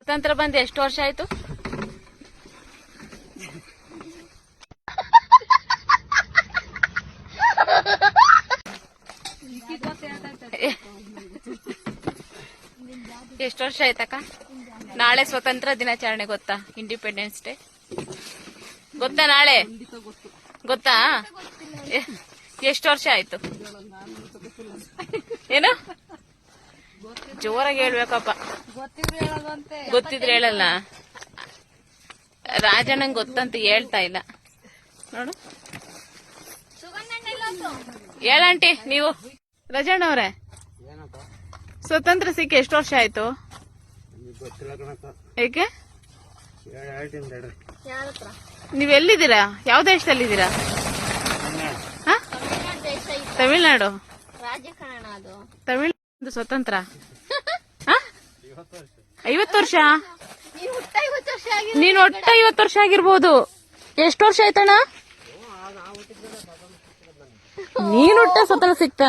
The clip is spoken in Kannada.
ಸ್ವತಂತ್ರ ಬಂದು ಎಷ್ಟು ವರ್ಷ ಆಯ್ತು? ಎಷ್ಟು ವರ್ಷ ಆಯ್ತಕ್ಕ? ನಾಳೆ ಸ್ವತಂತ್ರ ದಿನಾಚರಣೆ ಗೊತ್ತಾ? ಇಂಡಿಪೆಂಡೆನ್ಸ್ ಡೇ ಗೊತ್ತಾ ನಾಳೆ? ಗೊತ್ತಾ? ಎಷ್ಟು ವರ್ಷ ಆಯ್ತು? ಏನು? ಜೋರಾಗಿ ಹೇಳ್ಬೇಕಪ್ಪ. ಗೊತ್ತಿದ್ರೆ ಹೇಳಲ್ಲ. ರಾಜಣ್ಣಂಗ್ ಗೊತ್ತಂತ ಹೇಳ್ತಾ ಇಲ್ಲ. ನೋಡು. ಹೇಳಂಟಿ ನೀವು. ರಜಣ್ಣ ಅವ್ರೆ. ಸ್ವತಂತ್ರ ಸಿಕ್ಕಿ ಎಷ್ಟು ವರ್ಷ ಆಯ್ತು? ಏಕೆ? ನೀವ್ ಎಲ್ಲಿದ್ದೀರಾ? ಯಾವ ದೇಶದಲ್ಲಿದ್ದೀರಾ? ಹ? ತಮಿಳ್ನಾಡು. ತಮಿಳ್ ಸ್ವತಂತ್ರ? ಐವತ್ತು ವರ್ಷ? ನೀನು ಒಟ್ಟ ಐವತ್ತು ವರ್ಷ ಆಗಿರ್ಬೋದು. ಎಷ್ಟು ವರ್ಷ ಆಯ್ತಣ್ಣ? ನೀನ್ ಒಟ್ಟ ಸ್ವತಃ ಸಿಕ್ತ